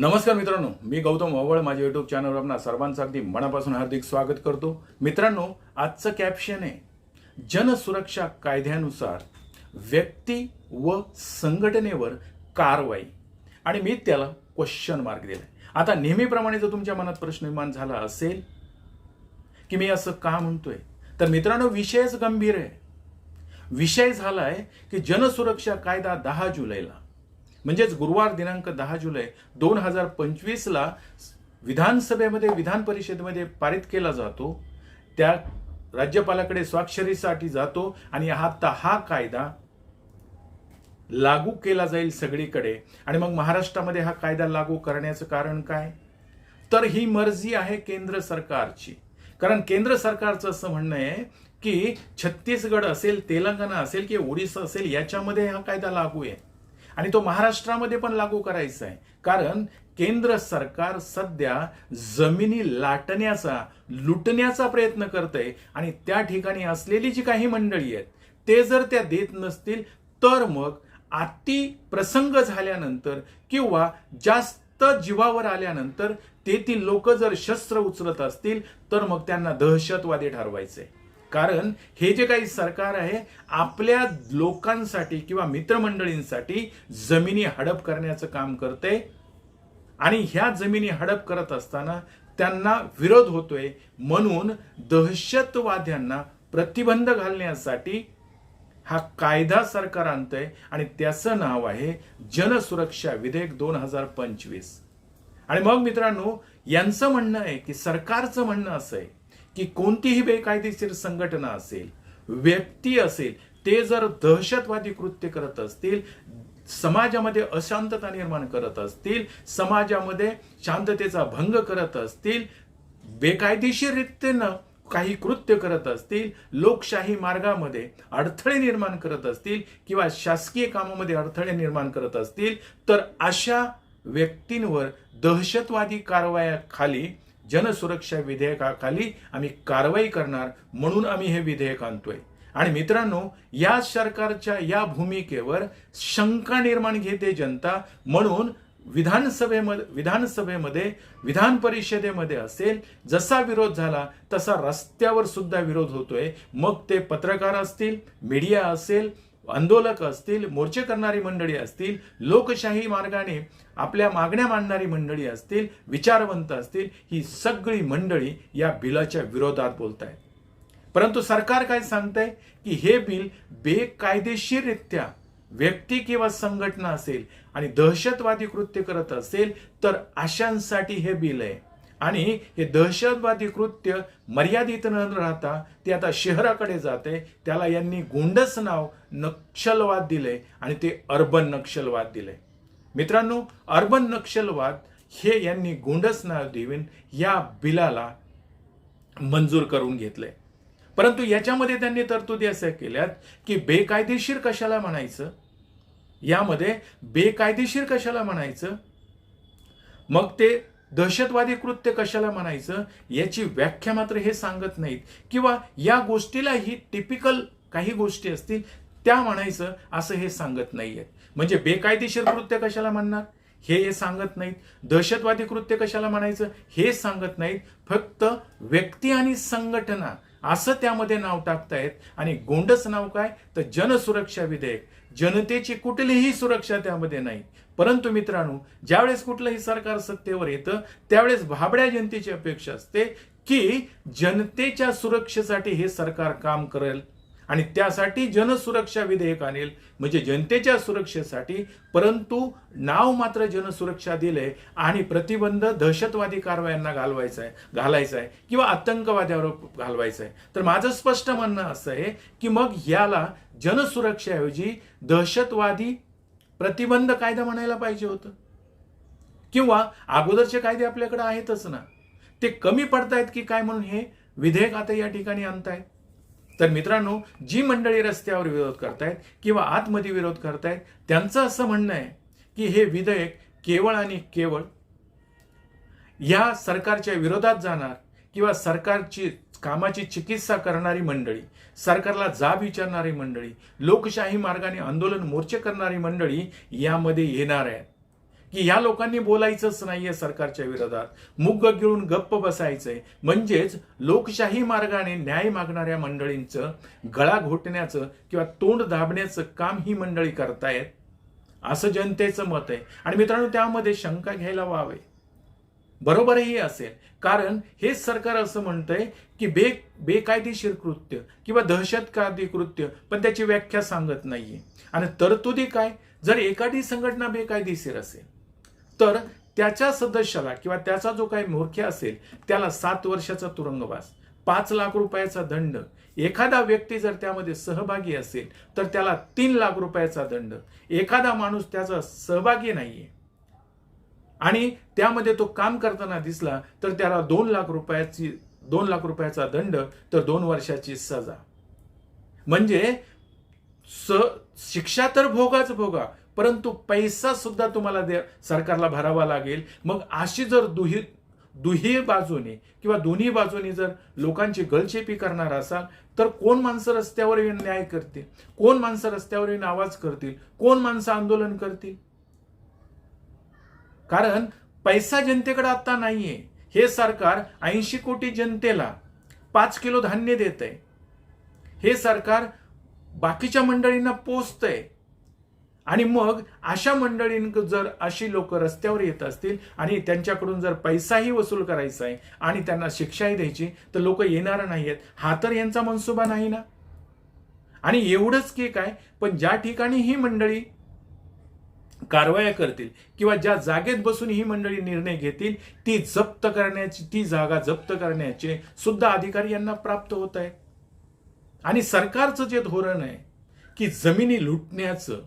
नमस्कार मित्रांनो मी गौतम ओवळ माझ्या युट्यूब चॅनलवर आपणा सर्वांचं अगदी मनापासून हार्दिक स्वागत करतो. मित्रांनो आजचं कॅप्शन आहे जनसुरक्षा कायद्यानुसार व्यक्ती व संघटनेवर कारवाई. आणि मी त्याला क्वेश्चन मार्क दिलाय. आता नेहमीप्रमाणे जर तुमच्या मनात प्रश्न निर्माण झाला असेल की मी असं का म्हणतोय? तर मित्रांनो विषयच गंभीर आहे. विषय झालाय की जनसुरक्षा कायदा दहा जुलैला. म्हणजेच गुरुवार दिनांक दहा जुलै दोन हजार पंचवीसला विधानसभेमध्ये विधान परिषदेमध्ये पारित केला जातो. त्या राज्यपालाकडे स्वाक्षरीसाठी जातो आणि आता हा कायदा लागू केला जाईल सगळीकडे. आणि मग महाराष्ट्रामध्ये हा कायदा लागू करण्याचं कारण काय? तर ही मर्जी आहे केंद्र सरकारची. कारण केंद्र सरकारचं असं म्हणणं आहे की छत्तीसगड असेल तेलंगणा असेल की ओडिसा असेल याच्यामध्ये हा कायदा लागू आहे. आणि तो महाराष्ट्रामध्ये पण लागू करायचा आहे. कारण केंद्र सरकार सध्या जमिनी लाटण्याचा लुटण्याचा प्रयत्न करतंय आणि त्या ठिकाणी असलेली जी काही मंडळी आहेत ते जर त्या देत नसतील तर मग अति प्रसंग झाल्यानंतर किंवा जास्त जीवावर आल्यानंतर तेथील लोक जर शस्त्र उचलत असतील तर मग त्यांना दहशतवादी ठरवायचे कारण हे जे काही सरकार आहे आपल्या लोकांसाठी किंवा मित्रमंडळींसाठी जमिनी हडप करण्याचं काम करते आणि ह्या जमिनी हडप करत असताना त्यांना विरोध होतोय म्हणून दहशतवाद्यांना प्रतिबंध घालण्यासाठी हा कायदा सरकार आणतंय आणि त्याचं नाव आहे जनसुरक्षा विधेयक दोन हजार पंचवीस. आणि मग मित्रांनो यांचं म्हणणं आहे की सरकारचं म्हणणं असं आहे की कोणतीही बेकायदेशीर संघटना असेल व्यक्ती असेल ते जर दहशतवादी कृत्य करत असतील समाजामध्ये अशांतता निर्माण करत असतील समाजामध्ये शांततेचा भंग करत असतील बेकायदेशीररित्यानं काही कृत्य करत असतील लोकशाही मार्गामध्ये अडथळे निर्माण करत असतील किंवा शासकीय कामामध्ये अडथळे निर्माण करत असतील तर अशा व्यक्तींवर दहशतवादी कारवायाखाली जनसुरक्षा विधेयकाखाली आम्ही कारवाई करणार म्हणून आम्ही हे विधेयक आणतोय. आणि मित्रांनो या सरकारच्या या भूमिकेवर शंका निर्माण घेते जनता म्हणून विधानसभेमध्ये विधानसभेमध्ये विधान परिषदेमध्ये असेल जसा विरोध झाला तसा रस्त्यावर सुद्धा विरोध होतोय. मग ते पत्रकार असतील मीडिया असेल आंदोलक असतील मोर्चे करणारी मंडळी असतील लोकशाही मार्गाने आपल्या मागण्या मांडणारी मंडळी असतील विचारवंत असतील ही सगळी मंडळी या बिलाच्या विरोधात बोलत आहेत परंतु सरकार काय सांगतंय? की हे बिल बेकायदेशीररित्या व्यक्ती किंवा संघटना असेल आणि दहशतवादी कृत्य करत असेल तर अशांसाठी हे बिल आहे. आणि हे दहशतवादी कृत्य मर्यादित न राहता ते आता शहराकडे जाते. त्याला यांनी गोंडस नाव नक्षलवाद दिले आणि ते अर्बन नक्षलवाद दिले. मित्रांनो अर्बन नक्षलवाद हे यांनी गोंडस नाव देऊन या बिलाला मंजूर करून घेतलंय परंतु याच्यामध्ये त्यांनी तरतुदी असं केल्यात की बेकायदेशीर कशाला म्हणायचं? यामध्ये बेकायदेशीर कशाला म्हणायचं? मग ते दहशतवादी कृत्य कशाला म्हणायचं? याची व्याख्या मात्र हे सांगत नाहीत. किंवा या गोष्टीला ही टिपिकल काही गोष्टी असतील त्या म्हणायचं असं हे सांगत नाहीयेत. म्हणजे बेकायदेशीर कृत्य कशाला म्हणणार? हे हे सांगत नाहीत. दहशतवादी कृत्य कशाला म्हणायचं? हे सांगत नाहीत. फक्त व्यक्ती आणि संघटना असं त्यामध्ये नाव टाकतायत. आणि गोंडस नाव काय? तर जनसुरक्षा विधेयक. जनतेची कुठलीही सुरक्षा त्यामध्ये नाही. परंतु मित्रांनो ज्यावेळेस कुठलंही सरकार सत्तेवर येतं त्यावेळेस भाबड्या जनतेची अपेक्षा असते की जनतेच्या सुरक्षेसाठी हे सरकार काम करेल. आणि त्यासाठी जनसुरक्षा विधेयक आणेल. म्हणजे जनतेच्या सुरक्षेसाठी परंतु नाव मात्र जनसुरक्षा दिलंय आणि प्रतिबंध दहशतवादी कारवायांना घालवायचा आहे घालायचा आहे किंवा आतंकवाद्यावर घालवायचं आहे तर माझं स्पष्ट म्हणणं असं आहे की मग याला जनसुरक्षाऐवजी दहशतवादी प्रतिबंध कायदा म्हणायला पाहिजे होतं. किंवा अगोदरचे कायदे आपल्याकडे आहेतच ना. ते कमी पडतायत की काय म्हणून हे? विधेयक आता या ठिकाणी आणतायत. तर मित्रांनो जी मंडळी रस्त्यावर विरोध करतायत किंवा आतमध्ये विरोध करतायत त्यांचं असं म्हणणं आहे की हे विधेयक केवळ आणि केवळ या सरकारच्या विरोधात जाणार किंवा सरकारची कामाची चिकित्सा करणारी मंडळी सरकारला जाब विचारणारी मंडळी लोकशाही मार्गाने आंदोलन मोर्चे करणारी मंडळी यामध्ये येणार आहेत. की ह्या लोकांनी बोलायचंच नाहीये सरकारच्या विरोधात. मुग्ग गिळून गप्प बसायचंय. म्हणजेच लोकशाही मार्गाने न्याय मागणाऱ्या मंडळींचं गळा घोटण्याचं किंवा तोंड दाबण्याचं काम ही मंडळी करतायत असं जनतेचं मत आहे. आणि मित्रांनो त्यामध्ये शंका घ्यायला वावे. बरोबरही असेल. कारण हेच सरकार असं म्हणतंय की बे बेकायदेशीर कृत्य किंवा दहशतवादी कृत्य पण त्याची व्याख्या सांगत नाहीये. आणि तरतुदी काय? जर एखादी संघटना बेकायदेशीर असेल तर त्याच्या सदस्याला किंवा त्याचा जो काही मोर्ख्या असेल त्याला सात वर्षाचा तुरुंगवास पाच लाख रुपयाचा दंड. एखादा व्यक्ती जर त्यामध्ये सहभागी असेल तर त्याला तीन लाख रुपयाचा दंड. एखादा माणूस त्याचा सहभागी नाहीये आणि त्यामध्ये तो काम करताना दिसला तर त्याला दोन लाख रुपयाची दोन लाख रुपयाचा दंड तर दोन वर्षाची सजा. म्हणजे स शिक्षा तर भोगाच भोगा परंतु पैसा सुद्धा तुम्हाला दे सरकारला भरावा लागेल. मग अशी जर दुही दुही बाजूने किंवा दोन्ही बाजूने जर लोकांची गलचेपी करणार असाल तर कोण माणसं रस्त्यावर येऊन न्याय करतील? कोण माणसं रस्त्यावर येऊन आवाज करतील? कोण माणसं आंदोलन करतील? कारण पैसा जनतेकडे आता नाहीये. हे सरकार ऐंशी कोटी जनतेला पाच किलो धान्य देत आहे हे सरकार बाकीच्या मंडळींना पोचतंय आणि मग अशा मंडळींक जर अशी लोक रस्त्यावर येत असतील आणि त्यांच्याकडून जर पैसाही वसूल करायचा आहे आणि त्यांना शिक्षाही द्यायची तर लोक येणार नाहीयेत. हा तर यांचा मनसुबा नाही ना? आणि एवढंच की काय पण ज्या ठिकाणी ही मंडळी कारवाया करतील किंवा ज्या जागेत बसून ही मंडळी निर्णय घेतील ती जप्त करण्याची ती जागा जप्त करण्याचे सुद्धा अधिकार यांना प्राप्त होत आहेत. आणि सरकारचं जे धोरण आहे की जमिनी लुटण्याचं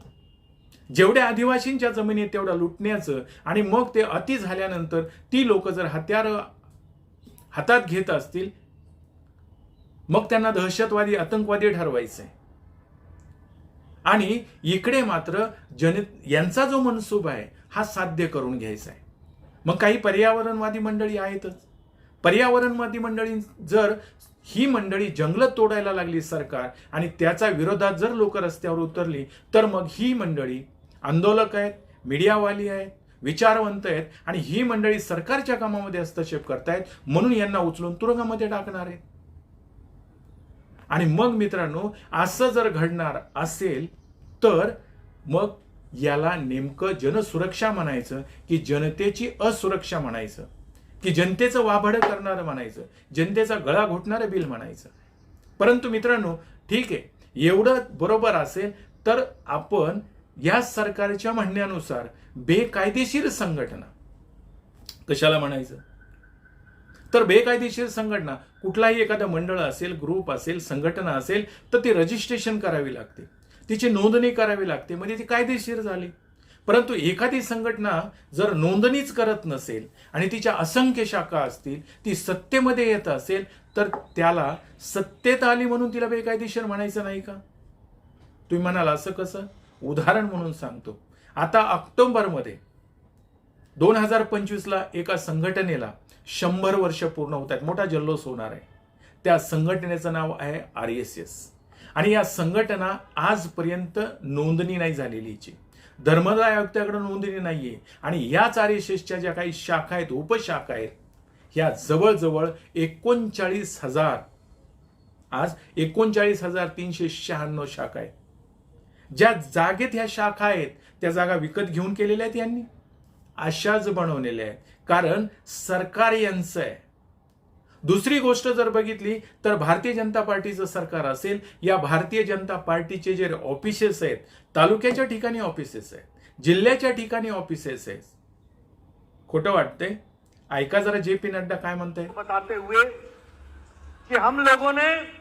जेवढ्या आदिवासींच्या जमिनी आहेत तेवढ्या लुटण्याचं आणि मग ते अति झाल्यानंतर ती लोक जर हत्यार हातात घेत असतील मग त्यांना दहशतवादी आतंकवादी ठरवायचंय. आणि इकडे मात्र जन यांचा जो मनसूब आहे हा साध्य करून घ्यायचा आहे मग काही पर्यावरणवादी मंडळी आहेतच. पर्यावरणवादी मंडळी जर ही मंडळी जंगल तोडायला लागली सरकार आणि त्याचा विरोधात जर लोक रस्त्यावर उतरली तर मग ही मंडळी आंदोलक आहेत मीडियावाली आहेत विचारवंत आहेत आणि ही मंडळी सरकारच्या कामामध्ये हस्तक्षेप करतायत म्हणून यांना उचलून तुरुंगामध्ये टाकणार आहेत. आणि मग मित्रांनो असं जर घडणार असेल तर मग याला नेमकं जनसुरक्षा म्हणायचं की जनतेची असुरक्षा म्हणायचं की जनतेचं वाभडं करणारं म्हणायचं जनतेचा गळा घोटणारं बिल म्हणायचं. परंतु मित्रांनो ठीक आहे एवढं बरोबर असेल तर आपण या सरकारच्या म्हणण्यानुसार बेकायदेशीर संघटना. कशाला म्हणायचं? तर बेकायदेशीर संघटना कुठलाही एखादं मंडळ असेल ग्रुप असेल संघटना असेल तर ती रजिस्ट्रेशन करावी लागते. तिची नोंदणी करावी लागते. म्हणजे ती कायदेशीर झाली. परंतु एखादी संघटना जर नोंदणीच करत नसेल आणि तिच्या असंख्य शाखा असतील ती सत्तेमध्ये येत असेल तर त्याला सत्तेत आली म्हणून तिला बेकायदेशीर म्हणायचं नाही का? तुम्ही म्हणाल असं कसं? उदाहरण म्हणून सांगतो. आता ऑक्टोबरमध्ये दोन हजार पंचवीसला एका संघटनेला शंभर वर्ष पूर्ण होत आहेत. मोठा जल्लोष होणार आहे. त्या संघटनेचं नाव आहे आर एस एस. आणि या संघटना आजपर्यंत नोंदणी नाही झालेलीची धर्मदाय आयुक्ताकडे नोंदणी नाही आहे आणि याच आर एस एसच्या ज्या काही शाखा आहेत उपशाखा आहेत ह्या जवळजवळ एकोणचाळीस हजार आज एकोणचाळीस हजार तीनशे शहाण्णव शाखा आहेत. ज्या जागेत ह्या शाखा आहेत त्या जागा विकत घेऊन केलेल्या आहेत यांनी. अशाच बनवलेल्या आहेत. कारण सरकार यांचं आहे. दुसरी गोष्ट जर बघितली तर भारतीय जनता पार्टीचं सरकार असेल या भारतीय जनता पार्टीचे जे ऑफिसेस आहेत तालुक्याच्या ठिकाणी ऑफिसेस आहेत जिल्ह्याच्या ठिकाणी ऑफिसेस आहेत. खोटं वाटतंय? ऐका जरा जे पी नड्डा काय म्हणताय. बताते हुए कि हम लोगों ने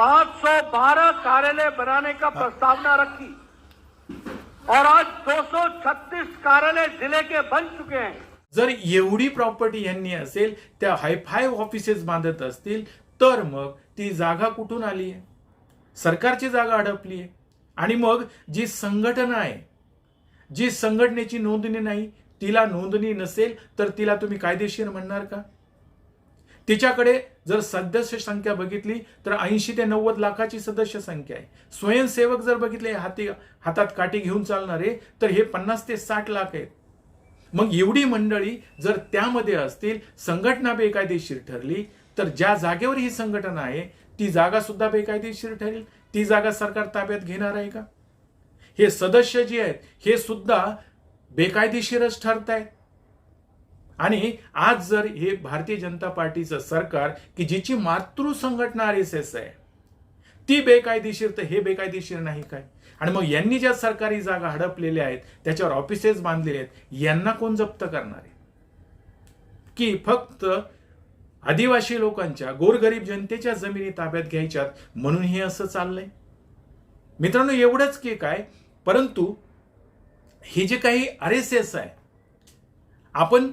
512 कार्यालय बनाने का प्रस्तावना रखी। और आज 236 कार्यालय जिले के बन चुके हैं। जर एवढी प्रॉपर्टी यांनी असेल त्या हायफाय ऑफिसेस बांधत असतील तर मग ती जागा कुठून आली आहे? सरकारची जागा अडपली आहे. आणि मग जी संघटना आहे जी संघटनेची नोंदणी नाही तिला नोंदणी नसेल तर तिला तुम्ही कायदेशीर म्हणणार का? तिच्याकडे जर सदस्य संख्या बघितली तर ऐंशी ते नव्वद लाखाची सदस्य संख्या आहे. स्वयंसेवक जर बघितले हाती हातात काठी घेऊन चालणारे तर हे पन्नास ते साठ लाख आहेत. मग एवढी मंडळी जर त्यामध्ये असतील संघटना बेकायदेशीर ठरली तर ज्या जागेवर ही संघटना आहे ती जागा सुद्धा बेकायदेशीर ठरेल. ती जागा सरकार ताब्यात घेणार आहे का? हे सदस्य जे आहेत हे सुद्धा बेकायदेशीरच ठरत आहेत आणि आज जर हे भारतीय जनता पार्टीचं सरकार की जिची मातृ संघटना आर एस एस आहे ती बेकायदेशीर तर हे बेकायदेशीर नाही काय? आणि मग यांनी ज्या सरकारी जागा हडपलेल्या आहेत त्याच्यावर ऑफिसेस बांधलेले आहेत यांना कोण जप्त करणार आहे? की फक्त आदिवासी लोकांच्या गोरगरीब जनतेच्या जमिनी ताब्यात घ्यायच्यात म्हणून हे असं चाललंय? मित्रांनो एवढंच की काय? परंतु हे जे काही आर एस एस आहे आपण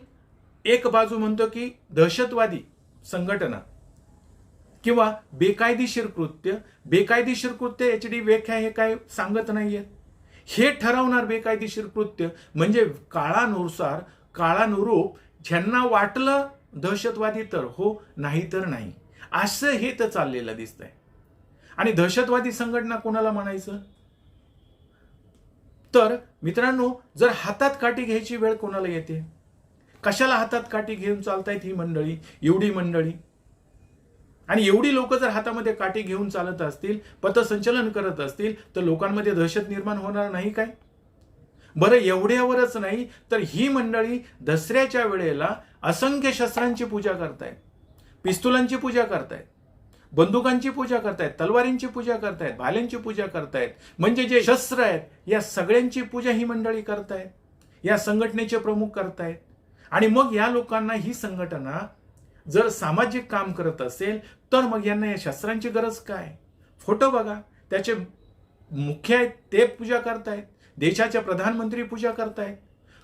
एक बाजू म्हणतो की दहशतवादी संघटना किंवा बेकायदेशीर कृत्य. बेकायदेशीर कृत्य याची व्याख्या हे काय सांगत नाहीये. हे ठरवणार बेकायदेशीर कृत्य म्हणजे काळानुसार काळानुरूप ज्यांना वाटलं दहशतवादी तर हो नाही तर नाही. असं हे तर चाललेलं दिसतंय. आणि दहशतवादी संघटना कोणाला म्हणायचं? तर मित्रांनो जर हातात काठी घ्यायची वेळ कोणाला येते? कशाला हातात काठी घेऊन चालतायत ही मंडळी? एवढी मंडळी. आणि एवढी लोक जर हातामध्ये काठी घेऊन चालत असतील पथसंचलन करत असतील तर लोकांमध्ये दहशत निर्माण होणार नाही काय? बरं एवढ्यावरच नाही तर ही मंडळी दसऱ्याच्या वेळेला असंख्य शस्त्रांची पूजा करतायत. पिस्तुलांची पूजा करतायत. बंदुकांची पूजा करतायत. तलवारींची पूजा करतायत. भाल्यांची पूजा करतायत. म्हणजे जे शस्त्र आहेत या सगळ्यांची पूजा ही मंडळी करतायत. या संघटनेचे प्रमुख करतायत. आणि मग या लोकांना ही संघटना जर सामाजिक काम करत असेल तर मग यांना या शस्त्रांची गरज काय? फोटो बघा. त्याचे मुख्य आहेत ते पूजा करतायत. देशाचे प्रधानमंत्री पूजा करतायत.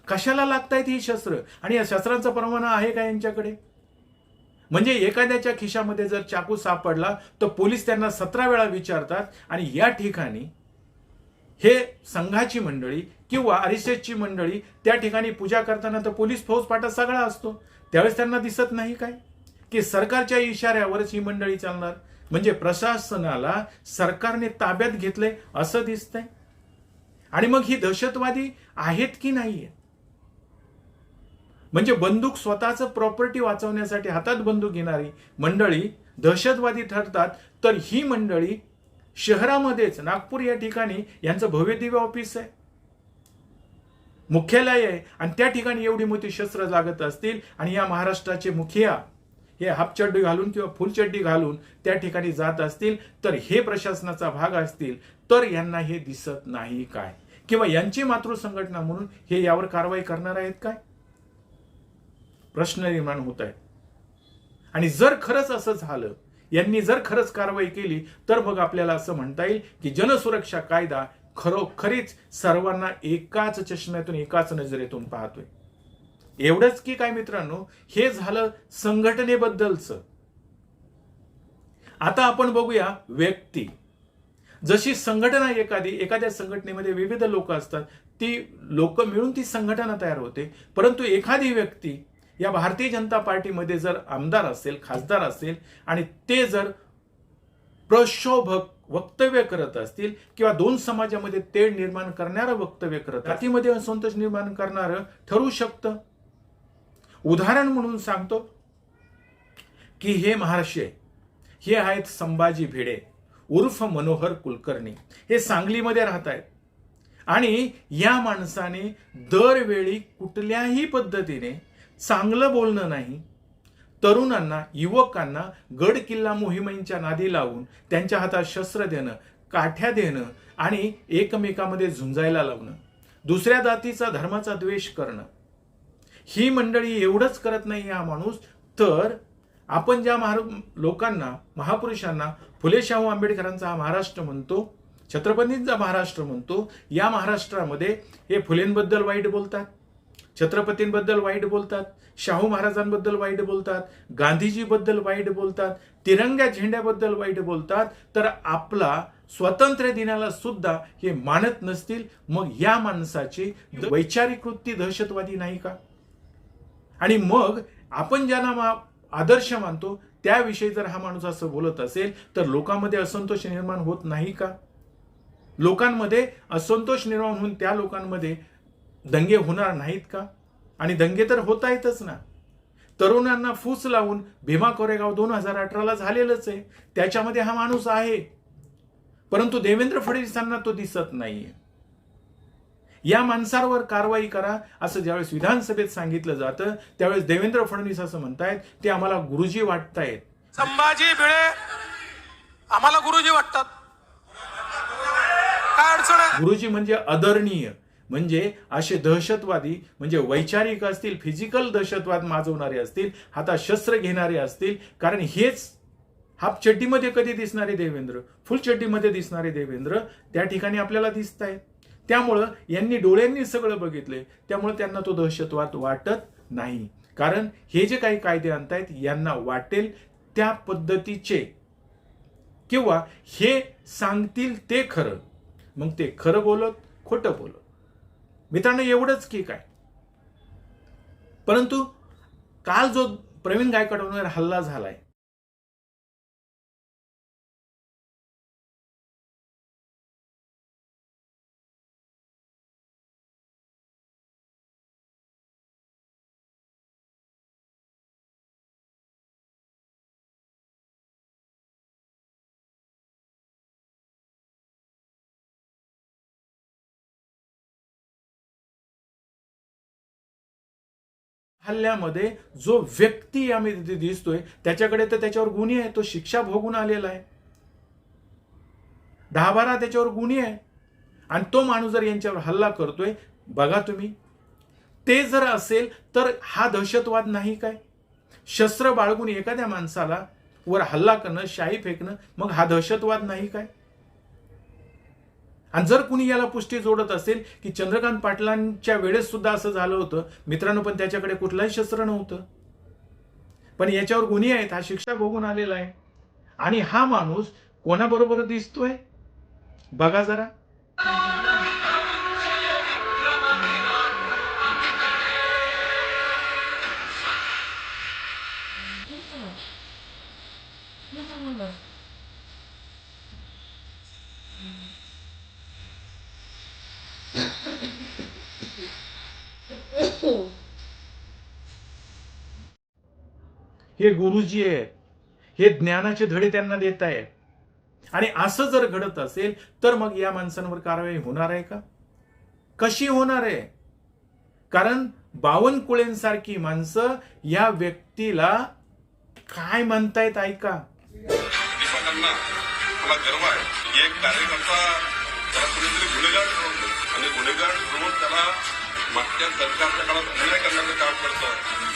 कशाला लागतायत ही शस्त्र? आणि या शस्त्रांचं परवाना आहे का यांच्याकडे? म्हणजे एखाद्याच्या खिशामध्ये जर चाकू सापडला तर पोलीस त्यांना सतरा वेळा विचारतात आणि या ठिकाणी हे संघाची मंडळी किंवा अरिसेसची मंडळी त्या ठिकाणी पूजा करताना तर पोलीस फौजफाटा सगळा असतो. त्यावेळेस त्यांना दिसत नाही काय? की सरकारच्या इशाऱ्यावरच ही मंडळी चालणार? म्हणजे प्रशासनाला सरकारने ताब्यात घेतलंय असं दिसतंय? आणि मग ही दहशतवादी आहेत की नाहीये? म्हणजे बंदूक स्वतःच प्रॉपर्टी वाचवण्यासाठी हातात बंदूक घेणारी मंडळी दहशतवादी ठरतात तर ही मंडळी शहरामध्येच नागपूर या ठिकाणी यांचं भव्य दिव्य ऑफिस आहे. मुख्यालय आहे आणि त्या ठिकाणी एवढी मोठी शस्त्र लागत असतील आणि या महाराष्ट्राचे मुखिया हे हापचड्डी घालून किंवा फुलचड्डी घालून त्या ठिकाणी जात असतील तर हे प्रशासनाचा भाग असतील तर यांना हे दिसत नाही काय? किंवा यांची मातृसंघटना म्हणून हे यावर कारवाई करणार आहेत काय? प्रश्न निर्माण होत आहे आणि जर खरंच असं झालं यांनी जर खरंच कारवाई केली तर मग आपल्याला असं म्हणता येईल की जनसुरक्षा कायदा खरोखरीच सर्वांना एकाच चष्म्यातून एकाच नजरेतून पाहतोय. एवढंच की काय मित्रांनो हे झालं संघटनेबद्दलचं. आता आपण बघूया व्यक्ती. जशी संघटना एखादी एखाद्या संघटनेमध्ये विविध लोक असतात ती लोक मिळून ती संघटना तयार होते परंतु एखादी व्यक्ती या भारतीय जनता पार्टीमध्ये जर आमदार असेल खासदार असेल आणि ते जर प्रशोभक वक्तव्य करत असतील किंवा दोन समाजामध्ये तेढ निर्माण करणारं वक्तव्य करत जातीमध्ये असंतोष निर्माण करणारं ठरू शकतं? उदाहरण म्हणून सांगतो की हे महाराष्ट्र हे आहेत संभाजी भिडे उर्फ मनोहर कुलकर्णी. हे सांगलीमध्ये राहत आहेत. आणि या माणसाने दरवेळी कुठल्याही पद्धतीने चांगलं बोलणं नाही तरुणांना युवकांना गड किल्ला मोहिमेंच्या नादी लावून त्यांच्या हातात शस्त्र देणं काठ्या देणं आणि एकमेकामध्ये झुंजायला लावणं दुसऱ्या जातीचा धर्माचा द्वेष करणं. ही मंडळी एवढंच करत नाही हा माणूस तर आपण ज्या महार लोकांना महापुरुषांना फुले शाहू आंबेडकरांचा हा महाराष्ट्र म्हणतो छत्रपतींचा महाराष्ट्र म्हणतो या महाराष्ट्रामध्ये हे फुलेंबद्दल वाईट बोलतात? छत्रपतींबद्दल वाईट बोलतात शाहू महाराजांबद्दल वाईट बोलतात गांधीजीबद्दल वाईट बोलतात तिरंग्या झेंड्याबद्दल वाईट बोलतात तर आपला स्वातंत्र्य दिनाला सुद्धा हे मानत नसतील मग या माणसाची वैचारिक वृत्ती दहशतवादी नाही का? आणि मग आपण ज्यांना मा- आदर्श मानतो त्याविषयी जर हा माणूस असं बोलत असेल तर लोकांमध्ये असंतोष निर्माण होत नाही का? लोकांमध्ये असंतोष निर्माण होऊन त्या लोकांमध्ये दंगे होणार नाहीत का? आणि दंगे तर होता येतच ना. तरुणांना फूस लावून भीमा कोरेगाव दोन हजार अठराला झालेलंच आहे. त्याच्यामध्ये हा माणूस आहे. परंतु देवेंद्र फडणवीसांना तो दिसत नाहीये. या माणसावर कारवाई करा असं ज्यावेळेस विधानसभेत सांगितलं जातं त्यावेळेस देवेंद्र फडणवीस असं म्हणतायत ते आम्हाला गुरुजी वाटतायत. संभाजी भिळे आम्हाला गुरुजी वाटतात. काय अडचण गुरुजी म्हणजे आदरणीय. म्हणजे असे दहशतवादी म्हणजे वैचारिक असतील फिजिकल दहशतवाद माजवणारे असतील हातात शस्त्र घेणारे असतील कारण हेच हाफ चड्डीमध्ये कधी दिसणारे देवेंद्र फुल चड्डीमध्ये दिसणारे देवेंद्र त्या ठिकाणी आपल्याला दिसत आहेत त्यामुळं यांनी डोळ्यांनी सगळं बघितलंय त्यामुळे त्यांना तो दहशतवाद वाटत नाही. कारण हे जे काही कायदे आणतायत यांना वाटेल त्या पद्धतीचे. किंवा हे सांगतील ते खरं. मग ते खरं बोलत खोटं बोलत. मित्रांनो एवढंच की काय? परंतु काल जो प्रवीण गायकवाडांवर हल्ला झालाय हल्ल्यामध्ये जो व्यक्ती आम्ही तिथे दिसतोय त्याच्याकडे तर त्याच्यावर गुन्हे आहे तो शिक्षा भोगून आलेला आहे. दहा बारा त्याच्यावर गुन्हे आहे आणि तो माणूस जर यांच्यावर हल्ला करतोय बघा तुम्ही ते जर असेल तर हा दहशतवाद नाही काय? शस्त्र बाळगून एखाद्या माणसाला वर हल्ला करणं शाई फेकणं मग हा दहशतवाद नाही काय? आणि जर कुणी याला पुष्टी जोडत असेल की चंद्रकांत पाटलांच्या वेळेस सुद्धा असं झालं होतं मित्रांनो पण त्याच्याकडे कुठलाही शस्त्र नव्हतं. पण याच्यावर गुन्हे आहेत हा शिक्षा भोगून आलेला आहे. आणि हा माणूस कोणाबरोबर दिसतोय? बघा जरा. हे गुरुजी आहेत. हे ज्ञानाचे धडे त्यांना देत आहेत. आणि असं जर घडत असेल तर मग या माणसांवर कारवाई होणार आहे का? कशी होणार आहे? कारण बावनकुळेंसारखी माणसं या व्यक्तीला काय म्हणतायत ऐका. मला गर्व आहे की एक कार्यकर्ता त्याला कुणीतरी गुन्हेगार ठरवतो आणि गुन्हेगार ठरवून त्याला मागच्या सरकारच्या काळात अन्याय करण्याचं काम करतं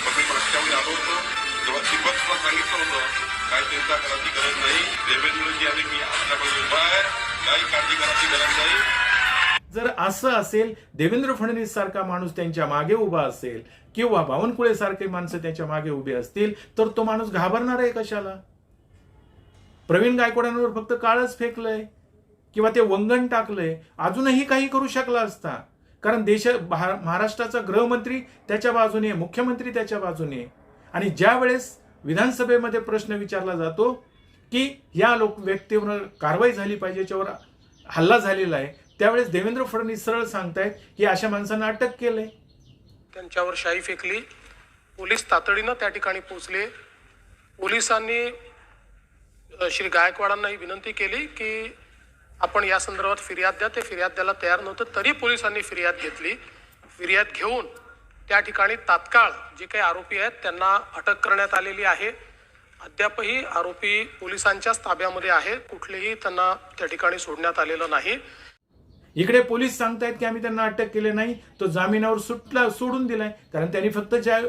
मग मी मागच्या वेळी आलो होतो. जेव्हा दीपकला सांगितलं होतं. काय चिंता करायची गरज नाही. देवेंद्रजी आणि मी आपल्याकडे उभा आहे. काही काळजी करायची गरज नाही. जर असं असेल देवेंद्र फडणवीस सारखा माणूस त्यांच्या मागे उभा असेल किंवा बावनकुळे सारखे माणसं त्याच्यामागे उभे असतील तर तो माणूस घाबरणार आहे कशाला? प्रवीण गायकवाडांवर फक्त काळच फेकलंय किंवा ते वंगण टाकलंय अजूनही काही करू शकला असता. कारण देश महाराष्ट्राचा गृहमंत्री त्याच्या बाजूने मुख्यमंत्री त्याच्या बाजूने आणि ज्या वेळेस विधानसभेमध्ये प्रश्न विचारला जातो की या लोक व्यक्तीवर कारवाई झाली पाहिजे याच्यावर हल्ला झालेला आहे त्यावेळेस देवेंद्र फडणवीस सरळ सांगतायत की अशा माणसांना अटक केलंय. त्यांच्यावर शाई फेकली. पोलीस तातडीनं त्या ठिकाणी पोहोचले. पोलिसांनी श्री गायकवाडांना ही विनंती केली की आपण या संदर्भात फिर्याद द्या. ते फिर्याद द्यायला तयार नव्हतं तरी पोलिसांनी फिर्याद घेतली. फिर्याद घेऊन त्या ठिकाणी तात्काळ जे काही आरोपी आहेत त्यांना अटक करण्यात आलेली आहे. अद्यापही आरोपी पोलिसांच्याच ताब्यामध्ये आहे. कुठलेही त्यांना त्या ठिकाणी सोडण्यात आलेलं नाही. इकडे पोलीस सांगतायत की आम्ही त्यांना अटक केले नाही. तो जामिनावर सुटला सोडून दिलाय. कारण त्यांनी फक्त ज्या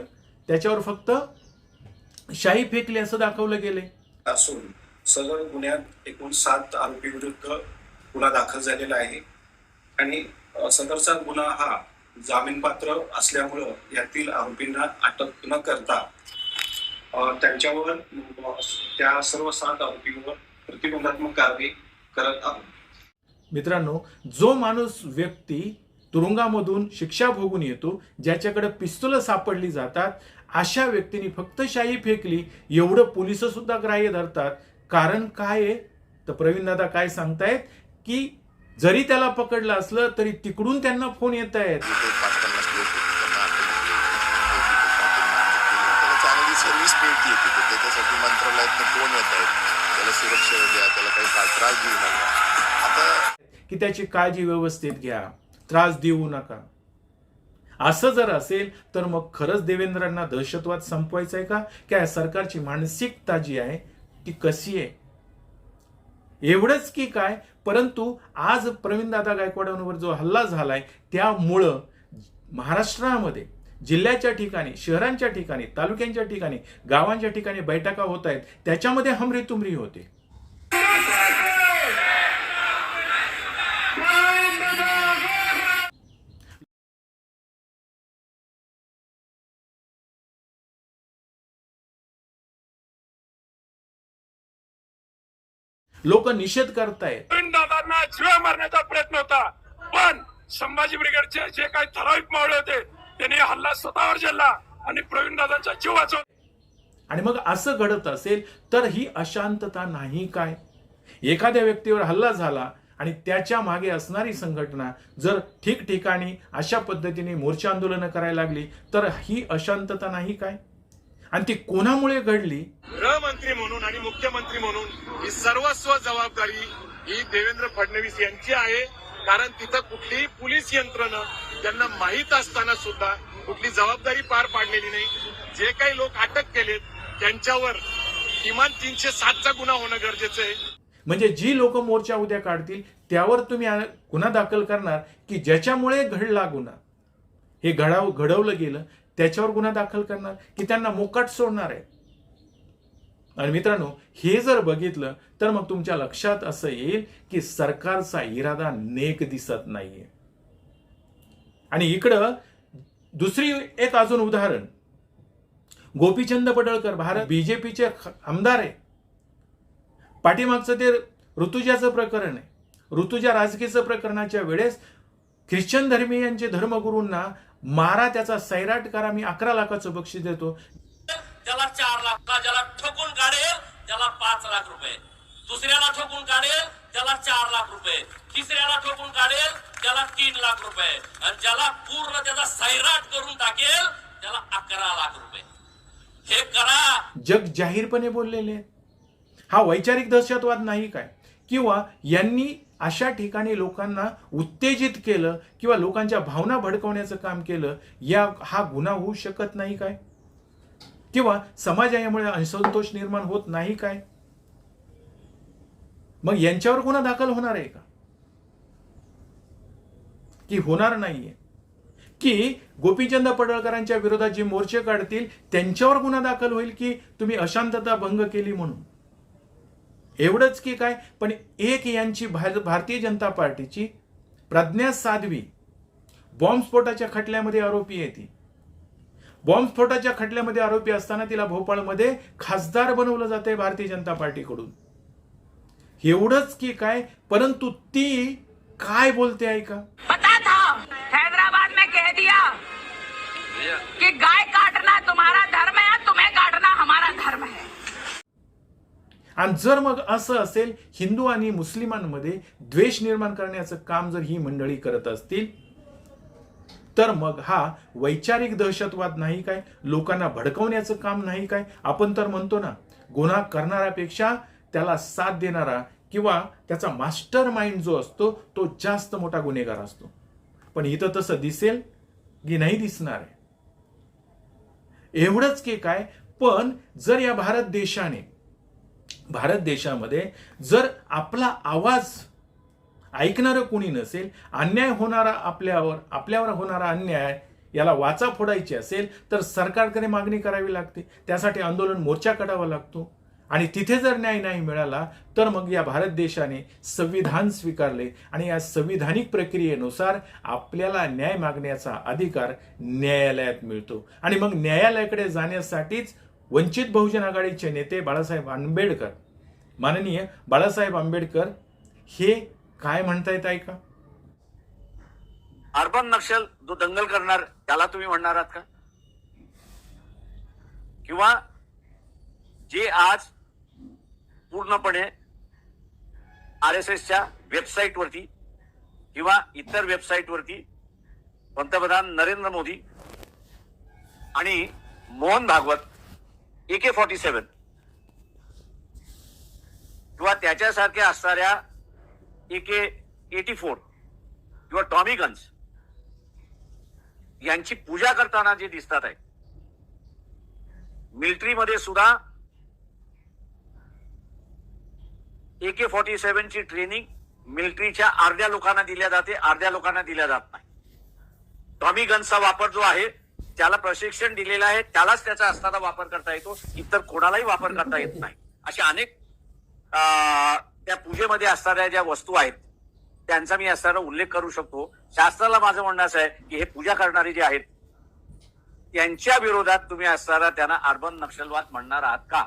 त्याच्यावर फक्त शाही फेकली असं दाखवलं गेलंय. असून सदर गुन्ह्यात एकूण सात आरोपी विरुद्ध गुन्हा दाखल झालेला आहे. आणि सदरचा गुन्हा हा जामीनपात्र असल्यामुळं यातील आरोपींना अटक न करता त्यांच्यावर त्या सर्व सात आरोपींवर प्रतिबंधात्मक कारवाई करत आहोत. मित्रांनो जो माणूस व्यक्ती तुरुंगामधून शिक्षा भोगून येतो ज्याच्याकडे पिस्तुलं सापडली जातात अशा व्यक्तीने फक्त शाई फेकली एवढं पोलीस सुद्धा ग्राह्य धरतात. कारण काय आहे? तर प्रवीण दादा काय सांगतायत? की जरी त्याला पकडलं असलं तरी तिकडून त्यांना फोन येत आहेत. की त्याची काळजी व्यवस्थित घ्या. त्रास देऊ नका. असं जर असेल तर मग खरंच देवेंद्रांना दहशतवाद संपवायचा आहे का? काय सरकारची मानसिकता जी आहे ती कशी आहे? एवढंच की काय? परंतु आज प्रवीणदादा गायकवाडांवर जो हल्ला झालाय त्यामुळं महाराष्ट्रामध्ये जिल्ह्याच्या ठिकाणी शहरांच्या ठिकाणी तालुक्यांच्या ठिकाणी गावांच्या ठिकाणी बैठका होत आहेत त्याच्यामध्ये हमरी तुमरी होते. लोक निषेध करतायत दादांना जीवा मारण्याचा प्रयत्न होता. पण संभाजी ब्रिगेडचे जे काही ठराविक मावळे होते त्यांनी हल्ला स्वतःवर झेलला आणि प्रवीण दादांचा जीव वाचवला. आणि मग असं घडत असेल तर ही अशांतता नाही काय? एखाद्या व्यक्तीवर हल्ला झाला आणि त्याच्यामागे असणारी संघटना जर ठिकठिकाणी अशा पद्धतीने मोर्चा आंदोलनं करायला लागली तर ही अशांतता नाही काय? आणि ती कोणामुळे घडली? गृहमंत्री म्हणून आणि मुख्यमंत्री म्हणून ही सर्वस्व जबाबदारी ही देवेंद्र फडणवीस यांची आहे. कारण तिथं कुठलीही पोलीस यंत्रणा त्यांना माहीत असताना सुद्धा कुठली जबाबदारी पार पाडलेली नाही. जे काही लोक अटक केलेत त्यांच्यावर किमान तीनशे सातचा गुन्हा होणं गरजेचं आहे. म्हणजे जी लोक मोर्चा उद्या काढतील त्यावर तुम्ही गुन्हा दाखल करणार की ज्याच्यामुळे घडला गुन्हा. हे घडाव घडवलं गेलं त्याच्यावर गुन्हा दाखल करणार की त्यांना मोकाट सोडणार आहे. आणि मित्रांनो हे जर बघितलं तर मग तुमच्या लक्षात असं येईल की सरकारचा इरादा नेक दिसत नाहीये. आणि इकडं दुसरी एक अजून उदाहरण. गोपीचंद पडळकर भारत बीजेपीचे आमदार आहे. पाठीमागचं ते ऋतुजाचं प्रकरण आहे. ऋतुजा राजकीयचं प्रकरणाच्या वेळेस ख्रिश्चन धर्मीयांचे धर्मगुरूंना मारा त्याचा सैराट करा मी अकरा लाखाचं बक्षीस देतो. त्याला चार लाख ज्याला ठोकून काढेल त्याला पाच लाख रुपये. दुसऱ्याला ठोकून काढेल त्याला चार लाख रुपये. तिसऱ्याला ठोकून काढेल त्याला तीन लाख रुपये. आणि ज्याला पूर्ण त्याचा सैराट करून टाकेल त्याला अकरा लाख रुपये. हे करा. जग जाहीरपणे बोललेले हा वैचारिक दहशतवाद नाही काय? किंवा यांनी अशा ठिकाणी लोकांना उत्तेजित केलं किंवा लोकांच्या भावना भडकवण्याचं काम केलं या हा गुन्हा होऊ शकत नाही काय? किंवा समाजामुळे असंतोष निर्माण होत नाही काय? मग यांच्यावर गुन्हा दाखल होणार आहे का? की होणार नाहीये? की गोपीचंद पडळकरांच्या विरोधात जे मोर्चे काढतील त्यांच्यावर गुन्हा दाखल होईल की तुम्ही अशांतता भंग केली म्हणून? एवढंच की काय? पण एक यांची भार- भारतीय जनता पार्टीची प्रज्ञा साध्वी बॉम्बस्फोटाच्या खटल्यामध्ये आरोपी आहे ती. बॉम्बस्फोटाच्या खटल्यामध्ये आरोपी असताना तिला भोपाळमध्ये खासदार बनवलं जाते भारतीय जनता पार्टीकडून. एवढंच की काय? परंतु ती काय बोलते ऐका. हैदराबाद में कह दिया कि गाय काटना तुम्हारा धर्म है तुम्हें काटना हमारा धर्म है आणि जर मग असं असेल हिंदू आणि मुस्लिमांमध्ये द्वेष निर्माण करण्याचं काम जर ही मंडळी करत असतील तर मग हा वैचारिक दहशतवाद नाही काय? लोकांना भडकवण्याचं काम नाही काय? आपण तर म्हणतो ना गुन्हा करणाऱ्यापेक्षा त्याला साथ देणारा किंवा त्याचा मास्टर माइंड जो असतो तो जास्त मोठा गुन्हेगार असतो. पण इथं तसं दिसेल की नाही दिसणार आहे. एवढंच की काय? पण जर या भारत देशाने भारत देशामध्ये जर आपला आवाज ऐकणारं कोणी नसेल अन्याय होणारा आपल्यावर आपल्यावर होणारा अन्याय याला वाचा फोडायची असेल तर सरकारकडे मागणी करावी लागते. त्यासाठी आंदोलन मोर्चा काढावा लागतो. आणि तिथे जर न्याय नाही मिळाला तर मग या भारत देशाने संविधान स्वीकारले आणि या संविधानिक प्रक्रियेनुसार आपल्याला न्याय मागण्याचा अधिकार न्यायालयात मिळतो. आणि मग न्यायालयाकडे जाण्यासाठीच वंचित बहुजन आघाडीचे नेते बाळासाहेब आंबेडकर. माननीय बाळासाहेब आंबेडकर हे काय म्हणता येत आहे का? अर्बन नक्षल जो दंगल करणार त्याला तुम्ही म्हणणार आहात का? किंवा जे आज पूर्णपणे आर एस एसच्या वेबसाईटवरती किंवा इतर वेबसाईटवरती पंतप्रधान नरेंद्र मोदी आणि Mohan Bhagwat A K forty seven. किंवा त्याच्यासारख्या असणाऱ्या ए के एटी फोर किंवा टॉमी गन्स यांची पूजा करताना जे दिसतात आहे. मिलिटरीमध्ये सुद्धा ए के फॉर्टी सेव्हनची ट्रेनिंग मिलिटरीच्या अर्ध्या लोकांना दिल्या जाते अर्ध्या लोकांना दिल्या जात नाही. टॉमी गन्सचा वापर जो आहे त्याला प्रशिक्षण दिलेलं आहे त्यालाच त्याचा असताना वापर करता येतो. इतर कोणालाही वापर करता येत नाही. अशा अनेक त्या पूजेमध्ये असणाऱ्या ज्या वस्तू आहेत त्यांचा मी असताना उल्लेख करू शकतो. शास्त्राला माझं म्हणणं असं आहे की हे पूजा करणारे जे आहेत त्यांच्या विरोधात तुम्ही असताना त्यांना अर्बन नक्षलवाद म्हणणार आहात का?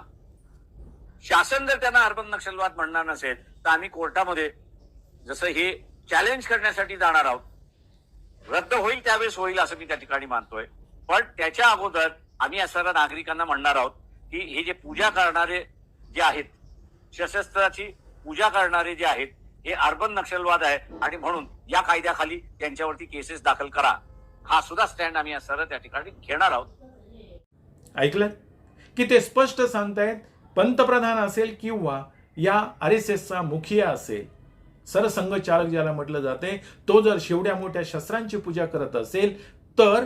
शासन जर त्यांना अर्बन नक्षलवाद म्हणणार नसेल तर आम्ही कोर्टामध्ये जसं हे चॅलेंज करण्यासाठी जाणार आहोत रद्द होईल त्यावेळेस होईल असं मी त्या ठिकाणी मानतोय. पण त्याच्या अगोदर आम्ही या सर्व नागरिकांना म्हणणार आहोत की हे जे पूजा करणारे जे आहेत सशस्त्राची पूजा करणारे जे आहेत हे अर्बन नक्षलवाद आहे आणि म्हणून या कायद्याखाली त्यांच्यावरती केसेस दाखल करा. हा सुद्धा स्टँड आम्ही या सर्व त्या ठिकाणी घेणार आहोत. ऐकलं? की ते स्पष्ट सांगतायत पंतप्रधान असेल किंवा या आर एस एसचा मुखिया असेल सरसंघचालक ज्याला म्हटलं जाते तो जर शेवड्या मोठ्या शस्त्रांची पूजा करत असेल तर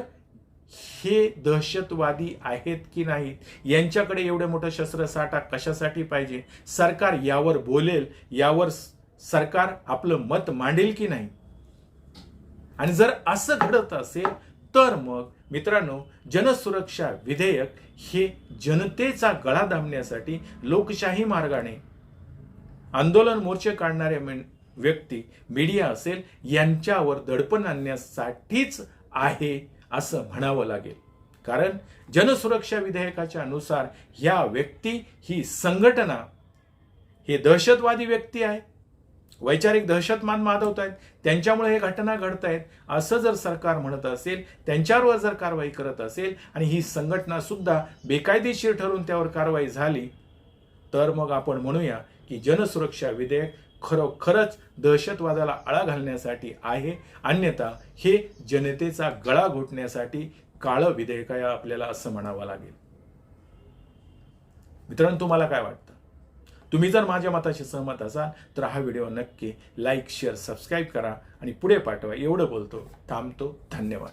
हे दहशतवादी आहेत की नाहीत? यांच्याकडे एवढं मोठं शस्त्रसाठा कशासाठी पाहिजे? सरकार यावर बोलेल यावर सरकार आपलं मत मांडेल की नाही? आणि जर असं घडत असेल तर मग मित्रांनो जनसुरक्षा विधेयक हे जनतेचा गळा दामण्यासाठी लोकशाही मार्गाने आंदोलन मोर्चे काढणारे व्यक्ती मीडिया असेल यांच्यावर दडपण आणण्यासाठीच आहे असं म्हणावं लागेल. कारण जनसुरक्षा विधेयकाच्या अनुसार ह्या व्यक्ती ही संघटना हे दहशतवादी व्यक्ती आहे. वैचारिक दहशतमान माधवत आहेत. त्यांच्यामुळे हे घटना घडत आहेत. असं जर सरकार म्हणत असेल त्यांच्यावर जर कारवाई करत असेल आणि ही संघटना सुद्धा बेकायदेशीर ठरून त्यावर कारवाई झाली तर मग आपण म्हणूया की जनसुरक्षा विधेयक खरोखरच दहशतवादाला आळा घालण्यासाठी आहे. अन्यथा हे जनतेचा गळा घोटण्यासाठी काळं विधेयक आहे आपल्याला असं म्हणावं लागेल. मित्रांनो तुम्हाला काय वाटतं? तुम्ही जर माझ्या मताशी सहमत असाल तर हा व्हिडिओ नक्की लाईक शेअर सबस्क्राईब करा आणि पुढे पाठवा. एवढं बोलतो थांबतो. धन्यवाद.